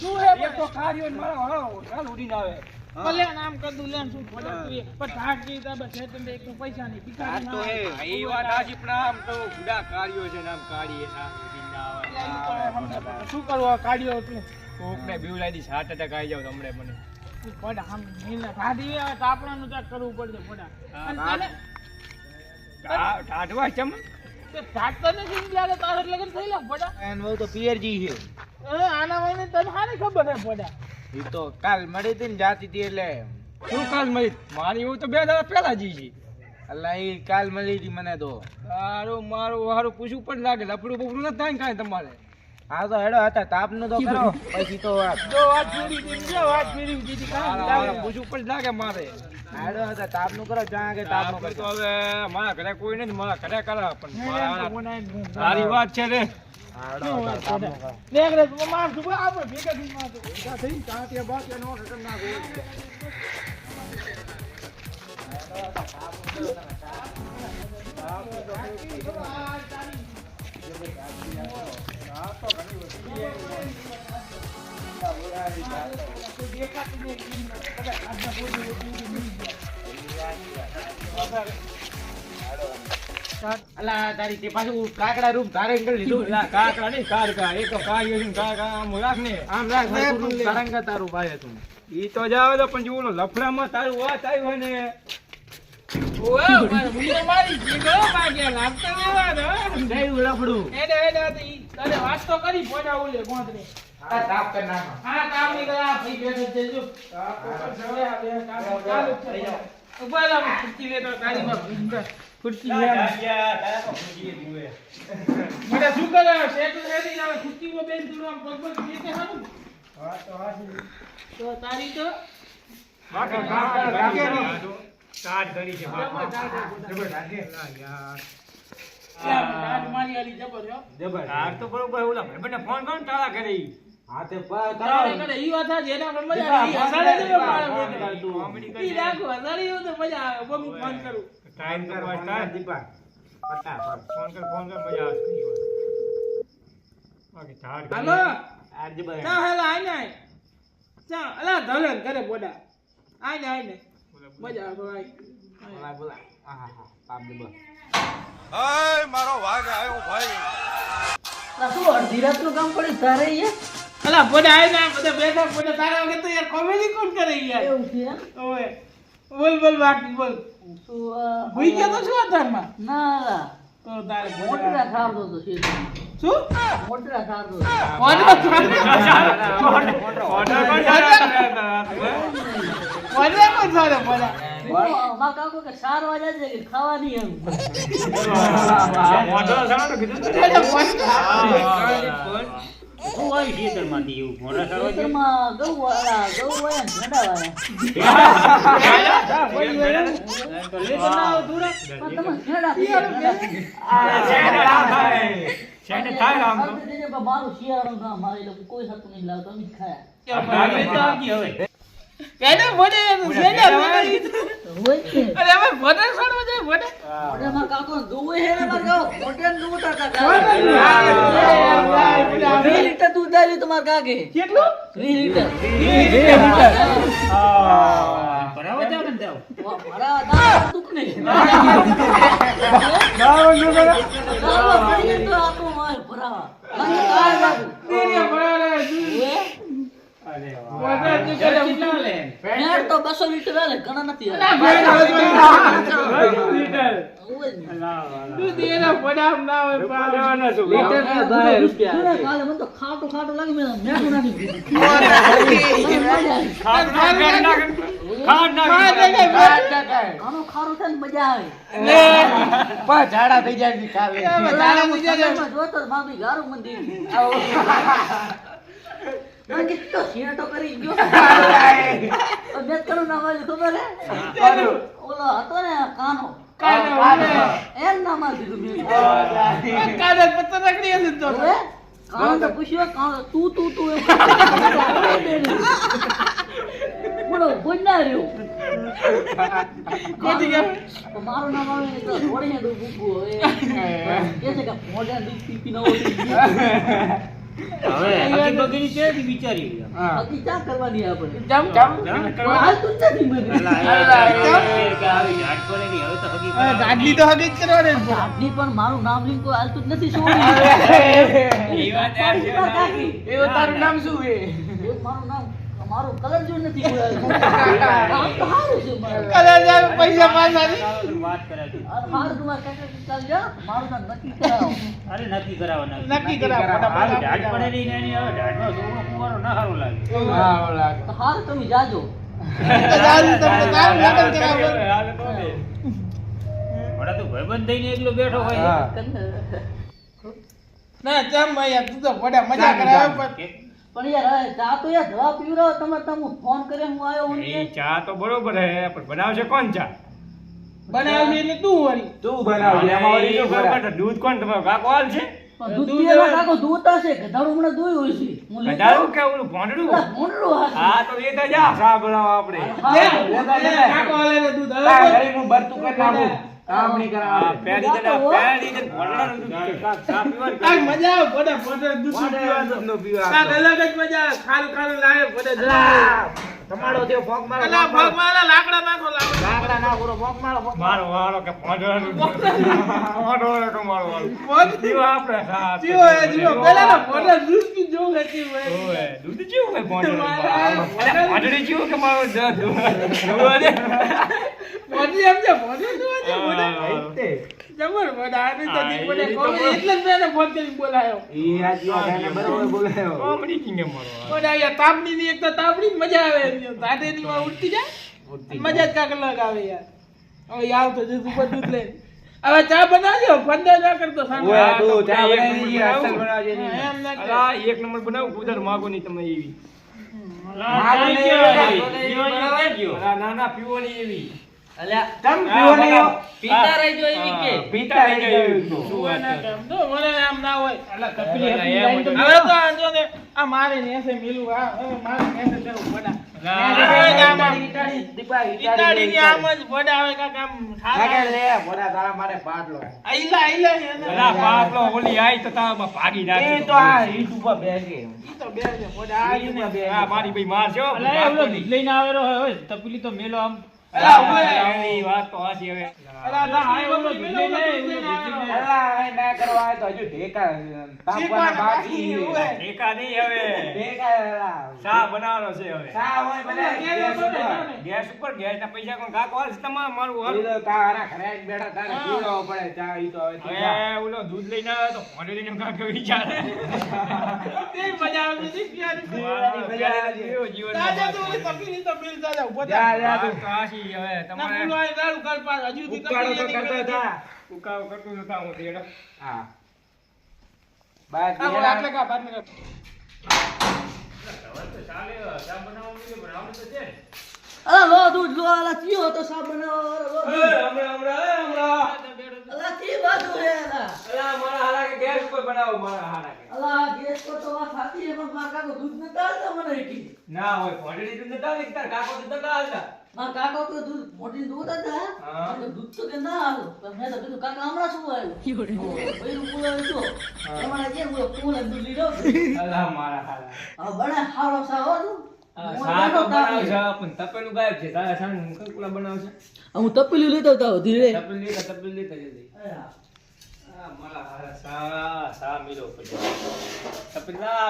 શું હે એક તો કાર્યો ને મારા વાળો ગાલ ઉડીને આવે ભલે નામ કદું લેન શું ભલે તું. પણ ઠાક જી એક તો પૈસા નહીં ભિખારી ના આવે. હા, એ વાત હાચી પણ આમ તો ગુડા કાર્યો છે ને કાઢીએ ને આમ ઉડીને ના આવે. એટલે ઈ પણ સમજે પડે. શું કરવા કાઢ્યો એટલે કોકને હાર્ટ એટેક આવી જાવ તમને મને તું પડા આમ નીલને કાઢી આવે તો આપણાનું ચાક કરવું પડશે પડા ટાઢવા ચમ તે ઠાક તને કેમ તારે લગન થયેલા પડા એન બહુ તો પિયરજી છે. એ આના વયને તને હારી ખબર હે પડા એ તો કાલ મળી હતી ને જાતી હતી એટલે શું કાલ મળી? મારી એવું તો બે દાડા પહેલા જી છે. અલ્લા એ કાલ મળી હતી મને તો. સારું મારું હારું પૂછવું પણ લાગે. લફડું બફડું નથી થાય ને કાંઈ તમારે. આ તો હેડો હતા તાપ તો કરો પછી તો વાત. જો વાત ફેરી દીધી વાત ફેરી દીધી. પૂછવું પણ લાગે મારે. હેડો તાપ તાપનું કરો જ્યાં કે તાપનું નું તો હવે મારા ઘરે કોઈ નથી મારા ઘરે કરે પણ ને સારી વાત છે રે. હતા તું તું નો ના અલ્લા તારી તે પાછું કાકડા રૂમ તારે કરી લીધું. પેલા કાકડા નહીં કારકા એ તો છે કાકા આમ રાખ ને. આમ રાખ રૂમ તારું ભાઈ તું ઈ તો જાવ તો પણ જો ઓલો લફડામાં તારું વાત આવ્યું ને. ઓએ મારી જીગો ભાગ્યા લાગતા લેવા દો જયું લફડું. વાત તો કરી પોડા ઓલે ગોંદરે આ તાપ કર નાખો હા કામની ગયા ભાઈ બેઠો જજો તાપ કામ તો જવે આ બે કામ ચાલુ થઈ જાવ ઊભા લા ખુરશી લે તો તારી માં ભૂંગા ખુરશી લે મને શું કરે સેટલ રેડી ના ખુરશી મો બેન તું આમ પગ પગ નીચે હા તો તારી તો કાકા, કાકા, કાકા. તાજ કરી છે બાપા. ત્યાં દાંત મારી આલી જબર જબર તાર તો બરોબર ઓલા ભાઈબંધને ફોન કરો ને તારા ઘરે ઈ. હા તે તારે ઈ વાત છે એના પર મજા આવે ઈ હસાડે દેવે મારે કોમેડી કરી રાખો હસાડી હોય તો મજા આવે. મમ્મી ફોન કરું. ટાઈમ તો બસ દીપા. ફટાફટ. ફોન કર ફોન કર મજા આવશે બાકી તાર હાલો. આ દીપા ચા હેલા આઈને આય ચા અલા ધલન કરે બોડા આઈને આઈને મજા આવે ભાઈ. બોલા. બોલા હા હા આવ્યો ભાઈ. શું અડધી રાતનું કામ પડ્યું તારે અહીંયા? અલા બોડા આય ના બધા બેઠા બોડા તારા વગર તો યાર કોમેડી કોણ કરે યાર? એવું છે એમ? ઓય બોલ બોલ બાકી બોલ. તો આ, ભૂઈ ગયો તો શું અધારમાં ના ના. તો તારે મોટરા ખાવતો તો છે શું? મોટરા ખાવતો. ઓર્ડર ઓર્ડર પણ સારા ઓર્ડર પણ સારો બોડા હું, મારા સારો વાળા, ને. પણ તમે શેને થાય. આમ તો. મારું શિયાળાનું કામ, મારે કોઈ થતું નહીં લાવતો, અમે ખાયા. સેને બોડી હોય છે. અરે અમે બોડે ખાડવા જાય બોડે મોઢામાં કાકો ને હે ને મારા કાકો. દૂધ હતા કાકા. વીસ લીટર દૂધ આવ્યું તમાર કાકે કેટલું? વીસ લીટર. ભરાવા જાવ ને જાવ. ભરા દાળ દુખ નહીં. દાવો ન કરે. દાળ પડીએ તો આપણું માલ ભરાવા. બાકી કાંઈ લાગુ. તેરે ભરાવા હે? બોડે તું કરે કેટલા લે ભેળ તો બસો લીટર હાલે ઘણા નથી હાલે. હોય જ ને. તું તેરા બોડા ના હોય લેવાના છું. સુરે કાલે મને તો ખાટું ખાટું લાગે મેં મેઠું નાખી દીધું. મને મજા ખાટ ના ખાટ ના ખાટ ના આનું ખારું થાય ને મજા આવે બસ ઝાડા થઈ જાય કાલે જોતો ગારું મને દીધું. તો શેરટો કરી ગયો. મેં કરું નામ આવ્યું ખબર હે? ઓલો હતો ને કાનો. કાનો એમ નામ દીધું મેં. કાદા પત્તા રખડી હશે તો? હવે તો પૂછ્યો કાણ તું તું તું? બોલો બોલ ના રહ્યો. કોથી ગયા? તો મારું નામ આવે ને તો થોડી દૂધ મૂકવું હવે કે છે કે મોઢા દૂધ પી પી નવો થઈ ગયો. હવે બગડી છે ને બિચારી? ચા કરવાની આપણે? જમ જમ. આવી હવે તો તો કરવાની. પણ મારું નામ લઈને કોઈ હાલતું જ નથી છોડી. એ વાત તારું. નામ શું એ મારું નામ મારું કલર જો નથી કોઈ હાલતું. નામ તો સારું છે કલર જાવ પૈસા પાછા દે. વાત કરાવી અરે મારું તમારે કાકા ચાલ જા મારું નામ નક્કી કરાવો. અરે નક્કી કરાવો નક્કી. કરાવો, ફટાફટ. હાલ ઝાડ ને એની હવે કુંવારો ના સારું લાગે. હા, ઓલા. તો હારું તમે જાજો. તમને લગ્ન કરાવો. વડા તો ભાઈબંધ થઈને એકલો બેઠો હોય. ના જમ ભાઈ તું તો બડા મજા કરાવે પણ પણ યાર ચા તો યાર દવા પીવડાવો તમે તમે ફોન કરે હું આવ્યો હું એ ચા તો બરોબર હે પણ બનાવશે કોણ ચા? બનાવજે એટલે તું વળી. તું બનાવજે એમાં વળી શું દૂધ કોણ તમારો કાકો હાલ છે? દૂધ દૂધ કાકો દૂધ હશે ગધાડું મને દોયું હોય છે. હું. કે ઓલું ભોંડડું? તો એ તો જા. આપણે. કાકો હાલે દૂધ હવે. જને મજા આવે બધા બધા દૂધ પીવાનું. કાંઈક અલગ જ મજા આવે ખાલ ખાલ લાવે બધા જરા તમારો જે ભોગ મારો અલા ભોગ મારો લાકડા નાખો લાકડા ના પૂરો ભોગ મારો ભોગ. મારો વાળો કે ભોંડડાનું ભોંડડો કે મારો વાળો. જીવો આપણે હા જીવો એ જીવો. પેલા મોટા દૂધ પી જો હતી ભાઈ ઓય, દૂધ જેવું હોય ભોંડડું. મારા- અલા, કે મારો દૂધ. ને? મોટી એમ શું છે મોટા હા. જબર આને તો બોલાયો. કોમેડી મારો ની એક મજા આવે માં ઉડતી જાય મજા જ કાંક યાર. હવે આવ તો જઈશ ઉપર દૂધ લઈને. હવે ચા બનાવજો ફંદા ના કરતો સામે ઓય, તો ચા એક બનાવી નંબર અસલ બનાવું. બનાવજે એમ ના કે. એક નંબર બનાવું કુદર માગો નહીં તમે એવી. ના ના પીવો નહીં એવી. તમ પીવો નહીં પીતા એવી કે. પીતા રહી એવી? જો મને આમ ના હોય. અલા, કપિલ તો. હવે તો ને. આ મારે મિલું આ તો ભાગી નાખે. તો ભાઈ માર છે હો, અલા, એ ઓલો બાપલો દૂધ લઈને આવેલો હોય, હોય, તો મેલો આમ. ગેસ ઉપર ગેસ ના પૈસા કોણ કાકો હાલ છે તમારે મારું હાલ. હવે ઓલો દૂધ લઈને આવ્યો તો ફોન લઈને કાકો વિચારે. મજા આવે છે, શીખવાની. કેવો જીવન કાશી હવે તમારે બોલો, આ દારૂ કાઢ પાડ. હજુ સુધી ઉકાળો તો કરતો હતા. ઉકાળો કરતો હતા હું તેડો. કા, બાર મિનિટ. અલા લો દૂધ લો અલા ચિયો હતો સા બનાવવા વાળો લો દૂધ. હમણાં હમણાં હમણાં. અલા ચી બાજુ રે અલા? અલા મારા હારા કે ગેસ ઉપર બનાવો મારા કે અલા ગેસ પર તો વાત સાચી છે પણ મારા કાકો દૂધ નતા આવતા મને એકી. ના હોય ફોડડી દૂધ નતા આવે તાર કાકો દૂધ નતા આવતા મારા કાકો તો દૂધ મોટી દૂધ હતા. હા. એટલે દૂધ તો કે ના આવ્યું મેં તો કીધું કાકા હમણાં શું આવ્યું? ભાઈ પૂરો હતો તમારે કે હું પૂરો દૂધ લીધો? અલા મારા હાલા. હવે બને હારો સાવો તું. આ હું તપેલું હું લેતો હતો ધીરે. તપેલું લેતા તપેલું લેતા જલ્દી. મારા હારા સા સા મિલો પછી તપેલા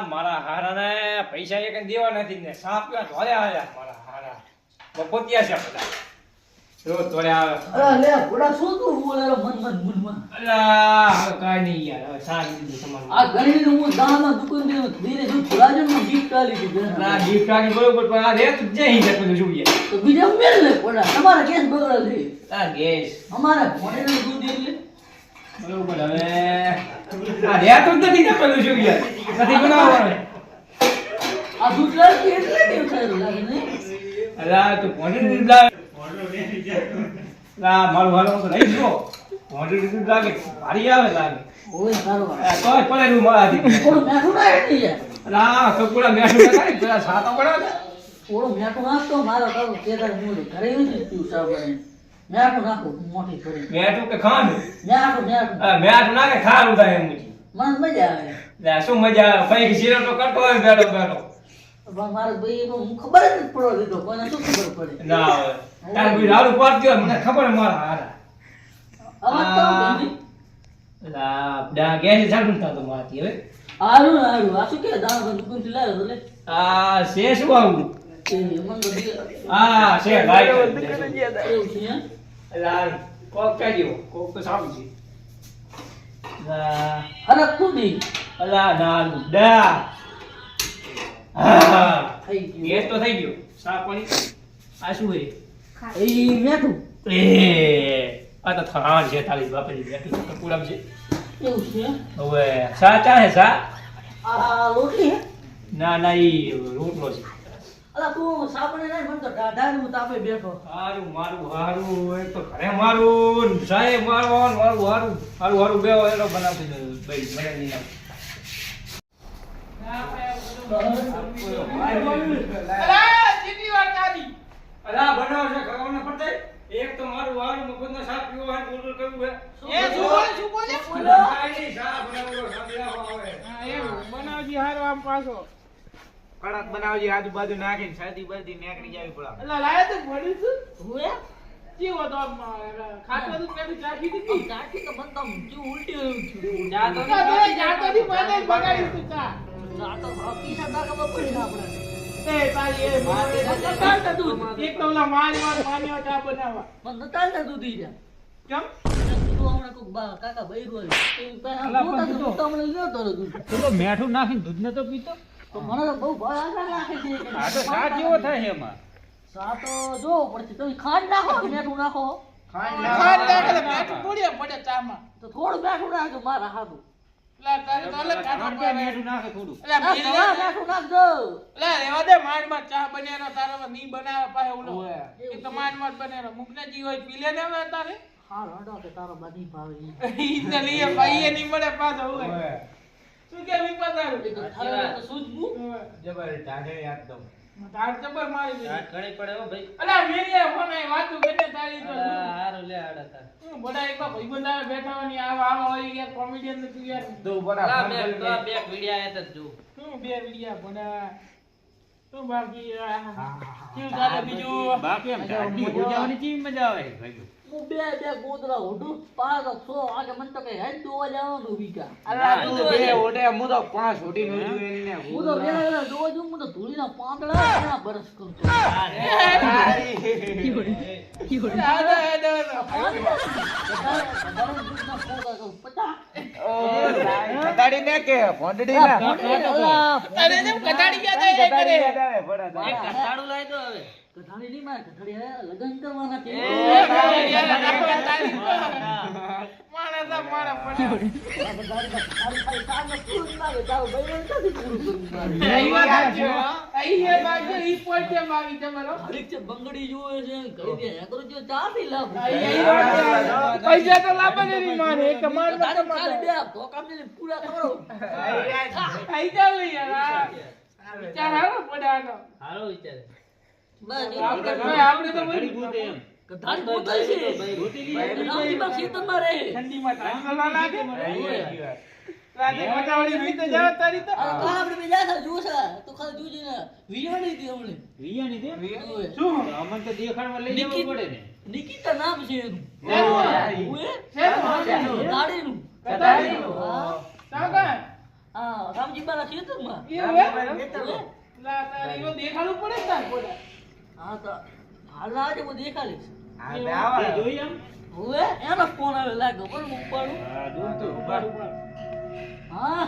પૈસા એક દેવા નથી ને સાપ્યા ધોળ્યા આયા મારા હારા. બપોતિયા છે બધા. જો ધોળ્યા આવે અરે લે ઘોડા શું તું બોલેલો મન મન મન મન. અલા હવે કાંઈ નહીં યાર હવે સારી લીધું તમારું. આ ઘણી હું દાના દુકાન દે ધીરે જો ફુલાજનમાં ગીફ્ટ આલી દીધી gift આની બરોબર પણ આ રેત જ નહીં તપેલું શું જોઈએ. તો બીજા મેલ લે પોડા તમારા કેસ બગડે છે. આ ગેસ. અમારે નું દૂધ એટલે? બરોબર હવે આ રેત તો નથી શું યાર નથી બનાવવાનું. આ દૂધ એટલે કેમ થાય લાગે નહીં? અલા તું પોણી દૂધ લાવ? લા મારું હાલો તો લઈ જો મોઢું દૂધ લાગે ભારી આવે લાગે. ઓય સારો તો પડે તોય પડેલું મારાથી. કોણ મેઠું ના હેઠી જાય ના કપડા મેઠું ના થાય પેલા સાતો પડે થોડું મેઠું નાખતો મારો કરું કે તારે મૂળ ઘરે જ પીવું સારું બને મેઠું નાખો મોટી કરી મેઠું કે ખાંડ? મેઠું મેઠું. આ મેઠું નાખે ખારું થાય એમ. મને મજા આવે. લે શું મજા આવે? પૈકી શીરો તો કરતો હોય બેડો પણ મારો ભાઈ હું ખબર જ નથી પડવા દીધો કોઈને શું ખબર પડે? ના તાર ભાઈ રાડું પાડતી હોય મને ખબર મારા હારા. અવાજ તો આ- આવે ને. લા ડા ગેસ ચાલુ નતા તો મારાથી હવે. હારું હારું. આ શું કે દાણા બંધ દુકાનથી લાવ્યો લે. આ છે શું આવું આ છે લાઈટ એવું છે હે? લાલ કોક કાઢ્યો કોક તો સારું છે. તું દી અલા નાનું ડા. હા. થઈ ગેસ તો થઈ ગયો. સા પાણી. આ શું હે એ મેઠું એ. આ તો થાણ છે તારી બાપની બેઠી કપુડામ છે એવું છે? હવે સા સા આ રોટલી હે? ના ના ઈ રોટલો છે. અલા તું સાપણે નહીં મન તો દાદાનું તાપે બેઠો. હારું મારું હારું એક તો ઘરે મારું સાહેબ મારવાનું મારું હારું હારું હારું બે એનો બનાવતી દે ભાઈ મને નહીં આવે. અલા, કેટલી વાર કાઢી? અલા બનાવ છે ખબર ન પડતે એક તો મારું હારું મગજનો સાપ પીવો હોય બોલ કરવું હે એ શું બોલે, શું બોલે? કાંઈ નહીં, સા બનાવવાનો સાંભળી રાખો આવે. હા, એવું. બનાવજી હારો આમ પાછો. કડક બનાવજી આજુબાજુ નાખીને સાદી બાદી નીકળી જાવી પડે અલા, લાયા તો ભર્યું તું? હું કેવો તો આમ, તો પેલું ચાખી દીધી. ચાટી તો મને તો આમ ઉલટી. જા તો જ તું તો માન્યો ચા મેઠું નાખીને દૂધ ને તો પીતો. મને તો બહુ ભય નાખે છે થાય એમાં. તો જોવું પડશે. તમે ખાંડ નાખો મેઠું નાખો? ખાંડ પડે ચામાં. તો થોડું મેઠું નાખજો મારા હાથું. શું કે વિપા તારું? એ તો થાળે તો સૂઝવું. હવે. જબર ઢાઢે એકદમ તાર જબર મારી દીધી. ઘણી પડે હો ભાઈ. અલા, મેરીએ ફોન આય વાતું કરીને તારી તો? હારું લે તાર. હું એક બા ભાઈ બંધા બેઠા હોય ને આવા આવા હોય કે કોમેડિયન ને તું યાર દો બડા બે બે વિડિયા આયા તો જો હું બે વિડિયા બડા તું બાકી? આ, કેવું ચાલે બીજું? બાકી એમ ઢાઢી ચી મજા આવે? ભાઈ હું બે બે ગોદડા ઓઢું પાછો તો વાગે મને તો કઈ હેડ જોવા જવાનું બીજા અલા, તું બે ઓડે હું તો પાંચ ઓડી નું એને હું તો વેલા વેલા જોવા હું તો ધૂળીના પાંદડા એના બરસ કરું. છું. કટાડી ને કે ફોંડડી તારે કટાડી ગયા તા એ કરે. કઠાણી નહીં મારે કઠાડી લગન કરવાના કરે આપણે તારી તો. જ મારે. મારી છે બંગડી જોવે છે ઘડી દે હેકરો જો ચા પી લાવ અહીં અહીં વાત છે. પૈસા તો લાવવાને નહીં મારે, એક માર ન તારે કમાતો. બે ધોકામને પૂરા કરો અહીં ચાલ ને યાર, વિચાર હારો પડાનો. બસ આપણે તો- આપણે તો બધું કઠાળી બોતલ છે. રામજીબા ખેતરમાં રહે ઠંડીમાં ઠાંડો ના લાગે. રાતે પટાવડી વીતે જાવ તારી તો. આ કાલ આપણે બે જાતા તો ખાલી જોજે ને વિયાણી હતી હમણે. વિયાની દે શું? અમન તો દેખાડવા લઈ જવું પડે ને. નિકિતા નામ છે એનું? હા. ખેતરમાં. લા, તારે એવો દેખાડવું પડે ને તાર પોતા. હા તો હાલ આજે હું દેખાડીશ. તે જોઈ હવે એનો ફોન આવે લાગ્યો પણ હું ઉપાડું હા જોઈ તો ઊભા. હા.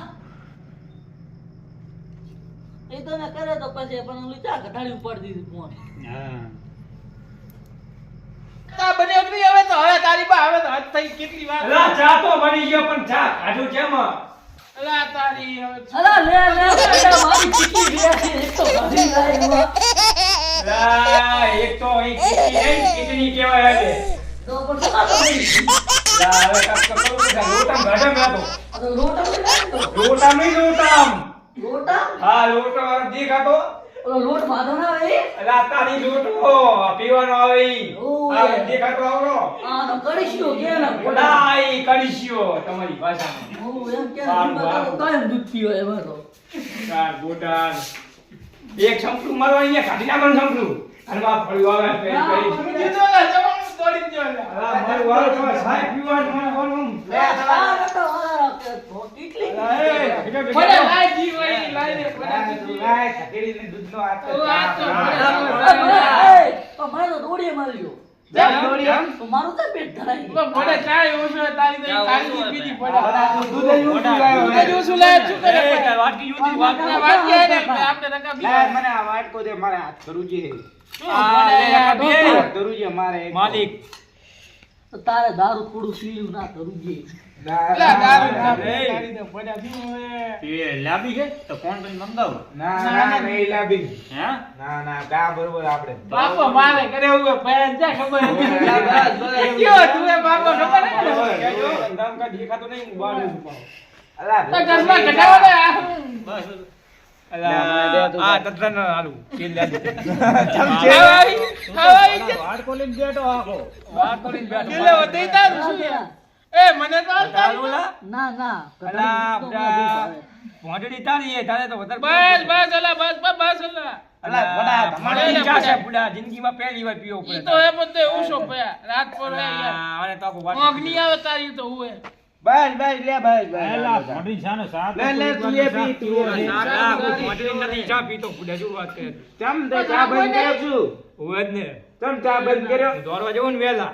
એ તો મેં કરે તો પછી પણ ઓલી ચા ઘટાડી ઉપાડી દીધી ફોન હા. બને ઉતરી હવે તો હવે તારી બા હવે તો હદ થઈ કેટલી વાર. અલા, ચા તો બની ગયો પણ ચા કાઢું કેમ? અલા તારી હવે અલા લે લે મારી ચીકી લે એક તો ભરી લાઈનમાં. અલા, એક તો અહીં કહેવાય. તો પણ લા, હવે. લોટામ. લોટામ હા, લોટો ઓલો લોટ બાંધો ના આવે. અલા, તારી લોટો પીવાનો આવે આ દેખાતો આવડો. આ તો કડીશીઓ કે ના, ઈ કડીશીઓ તમારી ભાષામાં. હું એમ કે દૂધ પીવે એમાં તો. એક સંપલું મારો અહીંયા કાઢી નાખવાનું સંપલું. અને આ ફળી આવે, પે પે જીતો લે ને, જવાનું દોડીને ગયો લે. અલા, મારું વાળ તો સાહેબ પીવાનું મને બોલવું. લે નતો, આ કેટલી. ભલે લાય જી હોય, લાય રે, ફળે જી હોય. ઓ, આ તો ભલે, એ, એ, તો મારો તો દોડીએ માર્યો. દોડીએ. તો મારું તો પેટ ધરાઈ તો ગયું. ભલે ચાય તારી તો કાળી જ બીજી દૂધ જ ઓછું લાવ્યો. દૂધ જ શું કરે એ, ભાઈ? તાર વાટકી યુતી, વાટકી. વાટકી આવીને આપણે રકા પીવા. શું આ, ભલે લે, યાર, બે. માલિક તો તારે દારૂ થોડું પીવું ના કરવું જોઈએ. પેલા દારૂ ના એ. તારી તો પડ્યા શું હવે? એ લાંબી છે તો કોણ કરી મંગાવો બાપો મારે કરે એવું હોય, છે, ખબર કયો તું એ બાપો ખબર ને? ધંધામાં કાંઈ નહીં, હું બહાર જ ઊભા છું. તો ઘરમાં ને, શું? બસ અલા, આ તદ્દન આલુ, છે? આખો તારું શું એ મને તો? ના ના. અલા, તો તારી એ, તારે તો વધારે બસ બસ અલા બસ બસ બસ અલા. અલા, તમારી ભલે ઈચ્છા છે, બુડા, જિંદગીમાં પહેલી વાર પીવો પડે ઈ તો બધે ઉસો ભયા રાત પર હે યાર. તો આખું આવે તારી તો હુએ એલા લે છાનો સાત પી તું કોઈ ભોંડડી નથી, ચા પીતો, શું વાત કરે તું? હોય જ ને. કર્યો દોડવા જવું ને વહેલા.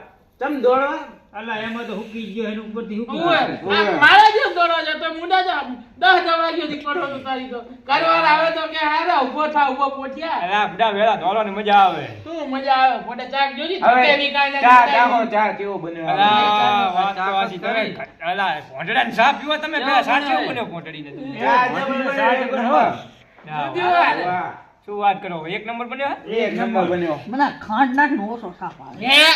અલા એમાં તો હુકી ગયો એનું ઉપરથી હુકી ગયો. મારા જેમ દોડવા જતો મુંડા જા દસ દવા ગયો થી પડો તો તારી તો. ઘરવાર આવે તો કે હારા ઊભો થા ઊભો પોઠિયા. અલા, બુડા, વહેલા દોડવાની મજા આવે. શું મજા આવે? પોતે ચાક જોજી હવે તકેલી કાંઈ ચા નથી ચા કેવો બન્યો? અલા, વાત વાસી તમે. અલા, ચા પીવો તમે? ચા જબર બન્યો. શું કરો? એક નંબર બન્યો? એક નંબર બન્યો. મને ખાંડ નાખીને ઓછો સાફ આવે. હે?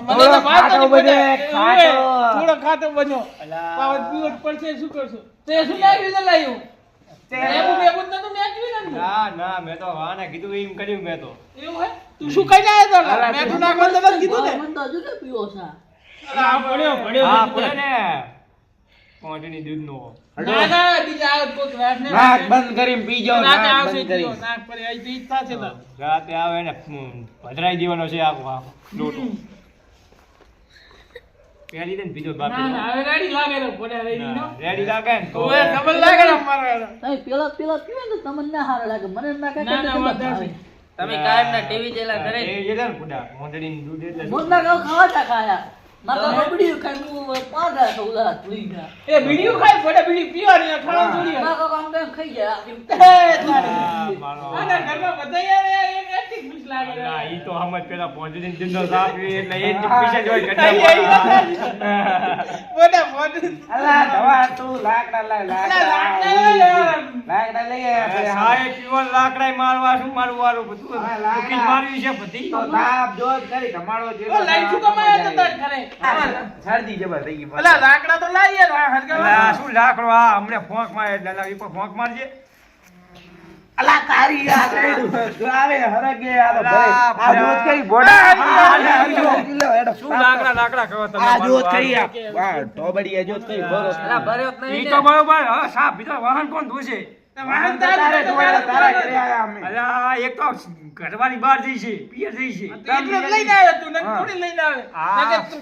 મને તો વાત નથી બને, પડે. ખાટો. થોડો ખાટો બન્યો. પાવત પીવો પડશે શું કરશો? તે શું નાખ્યું ને ના ના મેં તો વાને કીધું એમ કર્યું મેં તો. એવું હે? તું શું કઈ જાય તો? મેં તું નાખવાનું તો નથી કીધું ને. મને તો હજુ કે પીવો છે. અલા, આ પડ્યો પડ્યો હા નથી. પડે ને. પોંટની દૂધનો ના. ના બીજા આવે ને નાક બંધ રાતે આવી તો ઈચ્છા છે તો. આવે ને ભદ્રાઈ દેવાનો છે આખો આખો લોટો. પહેલી દે ને બીજો બાપ. ના ના હવે રેડી લાગે રે પડ્યા રેડી નો રેડી લાગે ને તો ખબર લાગે ને અમારે તમે પેલો પેલો પીવે ને તમને ના સારું લાગે મને ના કાંઈ ના, ના, તમે કાયમ ના ટીવી જેલા કરે એ જેલા બુડા, પોંટડીનું દૂધ એટલે? ગાવ ખાવા તા ખાયા. માતા રબડી ખાઈ હું પાંદડા ખવડા ધોઈ ગયા. એ બીડીયું ખાય પડે બીડી પીવાની આ ખાવાનું થોડી કામ કેમ ખાઈ જાય એ તારી. આ મારો. આના ઘરમાં બધા યાર યાર એક એટી ખુશ લાગે. ના, ઈ તો હમણાં પેલા પોંટડીની દૂધનો સાપ પીવે એટલે એ પૈસા જોઈ આઈ, ઘટના આઈ, અલા ધવા તું લાકડા લાય લઈ. આપણે મારવા શું મારવું વાળું બધું? લાકડી. મારવી છે બધી? તો તાપ જો કરી ધમાડો જેટલો લાઈટ શું તો તાર ઘરે? શરદી જબર થઈ ગઈ અલા, લાકડા તો લાઈ હરગાવા. શું લાકડો? આ હમણે ફોંક મારે એટલે અલા, પર ફોંક મારજે. અલા તારી આ રેડું. જો આવે હરગે આ તો આ દૂધ કઈ બોડા. આ, આ, આ, આ, આ, લો, હેડો. શું લાકડા લાકડા કહો તમે આ દૂધ કઈ આ વાહ ઢોબડી જો કઈ બોલો એલા ભર્યો જ ઈ તો બરોબર હા સાપ બીજા વાહન કોણ ધોશે? એક તો ઘરવાની બહાર જઈ છે પિયર જઈ છે. એટલે લઈને આવ્યો તું, થોડી લઈને આવે.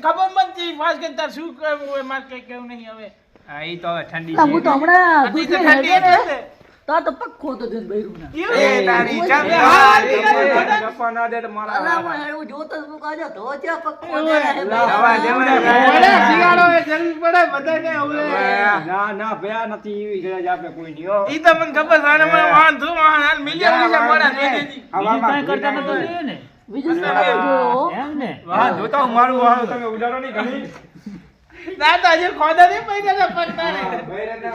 ખબર હતી, ફાસ કે તાર શું કહેવું હોય, મારે કઈ કેવું નહીં હવે. હા એ તો હવે ઠંડી હું તો હમણાં આટલી તો જ. તો આ તો દૂધ બૈરું ના એ તારી એ. ગપ્પા ના દે તો મારા અલા હું એવું જોતો જ મૂકા જો તો ત્યાં પક્કો ના. રહે દવા. દેવડા પડે, શિયાળો હોય, જરૂર પડે, બધાને હવે. ના ના ભયા નથી એવી ગરજ આપણે કોઈ નિયો ઈ તો મને ખબર છે, મને વાહન ધુ વાહન હાલ મિલિયન મિલિયન પડે દે દેજી. કાંઈ કરતા નતો ને બીજું શું જોયો? એમ ને વાહ જોતા હું મારું વાહન તમે ઉડાડો નહીં ઘણી ના તો હજી ખોદા નહીં પડ્યા તા પગ તારે. ભૈરવના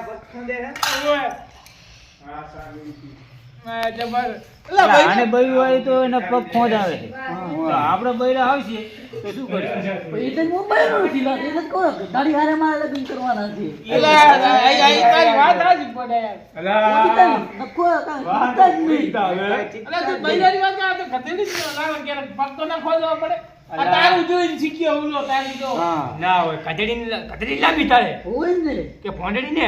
આને બૈરું હોય તો એના પગ ખોંજ આવે છે આપણે બૈરા આવશે તો શું કરીશું એ તો મુંબઈનો નથી એ તો કહું તારી હારે મારે લગ્ન કરવાના છે. તારી વાત સાચી પડે તારી નખો કાંઈ જ નહીં. અલા, તું બૈરાની વાત કરે, તો ગધેડી જ લાગે, ક્યારેક પગ તો ના ખોદવા પડે. તારું જોઈને શીખ્યો ઓલો, તારી જો. ના હોય કચડી કચડી લાંબી થાય હોય ને. કે ભોંડડી ને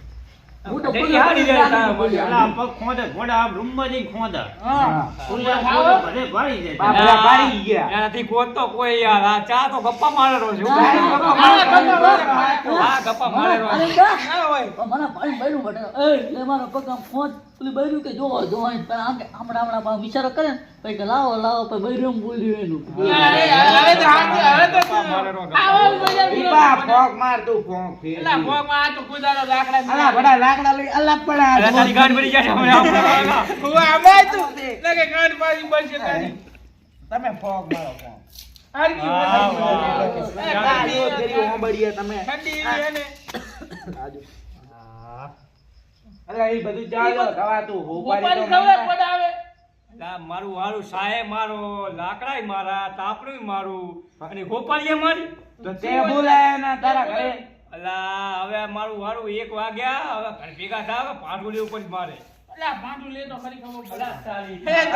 હા. હું તો હારી જાય બોલી. જઈને ખોંદા હા. ખોંદે ભલે ભાળી જાય બાપરા ગયા. એનાથી કોઈ યાર આ ચા તો ગપ્પા મારેલો છે ગપ્પા. હા ગપ્પા મારેલો અરે ના. ના હોય. મને ભાઈ બૈરું બને એ, મારો પગ આમ ખોદ. પેલું બૈરું કે જોવા જોવા પણ આમ કે હમણાં હમણાં પાછો વિચારો કરે ને પછી કે લાવો લાવો પછી બૈરું બોલ્યું એનું. બા ફોક માર તું ફોક એલા, તો લાકડા અલા બડા લાકડા લઈ અલા તારી ગાંઠ ભરી જાય છે હમણાં હું આમાં તું. લાગે ગાંઠ મારી બનશે તારી. તમે ફોક મારો ફોક. તમે ઠંડી એને. હા. અલા એ બધું ચાલો દવા ઉપાડી તો પડાવે. મારું હારું સાહેબ મારો લાકડાય મારા તાપણું મારું અને ગોપાળીએ મારી. તો તે બોલાયા ના તારા ઘરે? અલા હવે મારું હારું એક વાગ્યા હવે ઘર ભેગા થાવ પાટોલી ઉપર જ મારે. અલા, ભાંડું લે તો ખરી ખબર ભલા અલા,